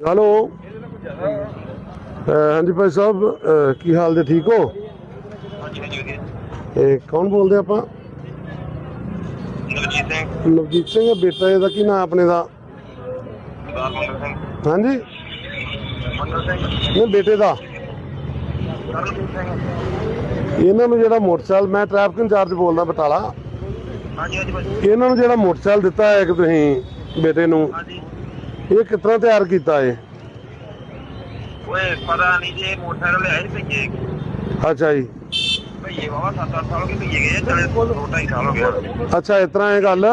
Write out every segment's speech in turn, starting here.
Hello. ਹਾਂਜੀ ਭਾਈ ਸਾਹਿਬ ਅਹ ਕੀ ਹਾਲ ਜੀ ਠੀਕ ਹੋ? ਹਾਂਜੀ ਹਾਂਜੀ ਵਧੀਆ। ਇਹ ਕੌਣ ਬੋਲਦੇ ਆਪਾਂ? ਨਵਜੀਤ ਸਿੰਘ। ਨਵਜੀਤ ਸਿੰਘ ਬੇਟਾ ਇਹਦਾ ਕੀ ਨਾਮ ਆਪਣੇ ਦਾ? ਸਰਦਾਰ ਮੰਗਲ ਸਿੰਘ। ਹਾਂਜੀ। ਮੰਗਲ ਸਿੰਘ। ਨਹੀਂ ਬੇਟੇ ਦਾ। ਸਰਨਜੀਤ ਸਿੰਘ। ਇਹਨਾਂ ਨੂੰ ਜਿਹੜਾ ਮੋਟਰਸਾਈਕਲ ਮੈਂ ਟ੍ਰੈਫਿਕ ਇੰਚਾਰਜ ਬੋਲਦਾ ਬਟਾਲਾ। ਹਾਂਜੀ ਹਾਂਜੀ ਭਾਜੀ ਇਹਨਾਂ ਨੂੰ ਜਿਹੜਾ ਮੋਟਰਸਾਈਕਲ ਦਿੱਤਾ ਹੈ ਕਿ ਤੁਸੀਂ ਬੇਟੇ ਨੂੰ। ਹਾਂਜੀ। ਇਹ ਕਿਸ ਤਰ੍ਹਾਂ ਤਿਆਰ ਕੀਤਾ ਏ ਓਏ ਪਤਾ ਨਹੀਂ ਜੇ ਮੋਟਰਸਾਈਕਲ ਲਿਆਏ ਸੀ ਭਈਏ। ਅੱਛਾ ਜੀ। ਭਈਏ ਬਾਬਾ 7-8 ਸਾਲ ਹੋ ਗਏ ਭਈਏ ਗਏ ਚਲੇ ਦੋ ਢਾਈ ਸਾਲ ਹੋ ਗਿਆ ਅੱਛਾ ਇਸ ਤਰ੍ਹਾਂ ਇਹ ਗੱਲ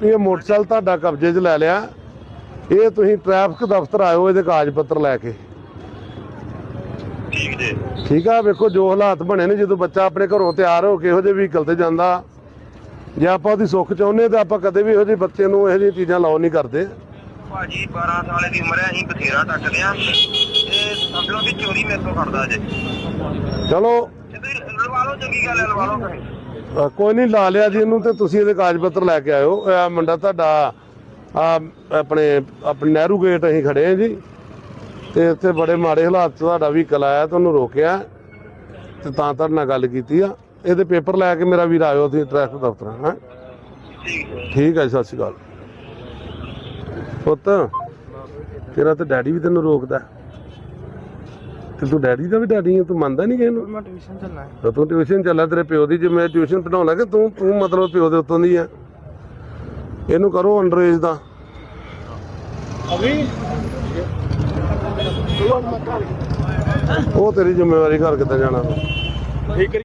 ਵੀ ਇਹ ਮੋਟਰਸਾਈਕਲ ਤੁਹਾਡਾ ਕਬਜ਼ੇ 'ਚ ਲੈ ਲਿਆ। ਇਹ ਤੁਸੀਂ ਟ੍ਰੈਫਿਕ ਦਫ਼ਤਰ ਆਇਓ ਇਹਦੇ ਕਾਗਜ਼ ਪੱਤਰ ਲੈ ਕੇ। ਠੀਕ ਜੀ। ਠੀਕ ਆ ਵੇਖੋ ਜੋ ਹਾਲਾਤ ਬਣੇ ਨੇ ਜਦੋਂ ਬੱਚਾ ਆਪਣੇ ਘਰੋਂ ਤਿਆਰ ਹੋ ਕੇ ਇਹੋ ਜਿਹੇ ਵਹੀਕਲ ਤੇ ਜਾਂਦਾ ਜੇ ਆਪਾਂ ਉਹਦੀ ਸੁੱਖ ਚਾਹੁੰਦੇ ਤਾਂ ਆਪਾਂ ਕਦੇ ਵੀ ਇਹੋ ਜਿਹੇ ਬੱਚੇ ਨੂੰ ਇਹੋ ਜਿਹੀਆਂ ਚੀਜ਼ਾਂ ਲਾਓ ਨਹੀਂ ਕਰਦੇ। ਭਾਜੀ 12 ਸਾਲ ਦੀ ਉਮਰ ਹੈ ਅਸੀਂ ਬਥੇਰਾ ਟੱਕਦੇ ਆ ਤੇ ਸਮਝ ਲਓ ਕਿ ਚੋਰੀ ਮੇਰੇ ਤੋਂ ਕਰਦਾ ਜੇ। ਚਲੋ। ਲਵਾ ਲਓ ਚੰਗੀ ਗੱਲ ਹੈ ਲਵਾ ਲਓ। ਅ, ਕੋਈ ਨਹੀਂ ਲਾ ਲਿਆ ਜੀ ਇਹਨੂੰ ਤੇ ਤੁਸੀਂ ਇਹਦੇ ਕਾਗਜ਼ ਪੱਤਰ ਲੈ ਕੇ ਆਇਓ। ਇਹ ਮੁੰਡਾ ਤੁਹਾਡਾ ਆ ਆਪਣੇ ਆਪਣੇ ਨਹਿਰੂ ਗੇਟ ਅਸੀਂ ਖੜੇ ਆ ਜੀ। ਤੇ ਇੱਥੇ ਬੜੇ ਮਾੜੇ ਹਾਲਾਤ 'ਚ ਤੁਹਾਡਾ ਵਹੀਕਲ ਆਇਆ ਤੁਹਾਨੂੰ ਰੋਕਿਆ। ਤੇ ਤਾਂ ਤੁਹਾਡੇ ਨਾਲ ਗੱਲ ਕੀਤੀ ਆ। ਇਹਦੇ ਪੇਪਰ ਲੈ ਕੇ ਮੇਰਾ ਵੀਰ ਆਇਓ ਤੁਸੀਂ ਟ੍ਰੈਫਿਕ ਦਫ਼ਤਰ ਹਾਂ? ਠੀਕ ਹੈ। ਠੀਕ ਹੈ ਜੀ, ਸਤਿ ਸ਼੍ਰੀ ਅਕਾਲ। ਪੁੱਤ ਤੇਰਾ ਤੇ ਡੈਡੀ ਵੀ ਤੈਨੂੰ ਰੋਕਦਾ। ਤੇ ਤੂੰ ਡੈਡੀ ਦਾ ਵੀ ਡੈਡੀ ਹੈ ਤੂੰ ਮੰਨਦਾ ਨਹੀਂ ਕਿਸੇ ਨੂੰ? ਮੈਂ ਟਿਊਸ਼ਨ ਚੱਲਣਾ ਹੈ। ਤਾਂ ਤੂੰ ਟਿਊਸ਼ਨ ਚੱਲਿਆ ਤੇਰੇ ਪਿਓ ਦੀ ਜੇ ਮੈਂ ਟਿਊਸ਼ਨ ਪੜਾਉਣ ਲੱਗਾ ਤੂੰ ਤੂੰ ਮਤਲਬ ਪਿਓ ਦੇ ਉੱਤੋਂ ਦੀ ਆ। ਇਹਨੂੰ ਕਰੋ ਅੰਡਰੇਜ ਦਾ। ਅਭੀ ਉਹ ਤੇਰੀ ਜ਼ਿੰਮੇਵਾਰੀ ਘਰ ਕਿੱਦਾਂ ਜਾਣਾ ਠੀਕ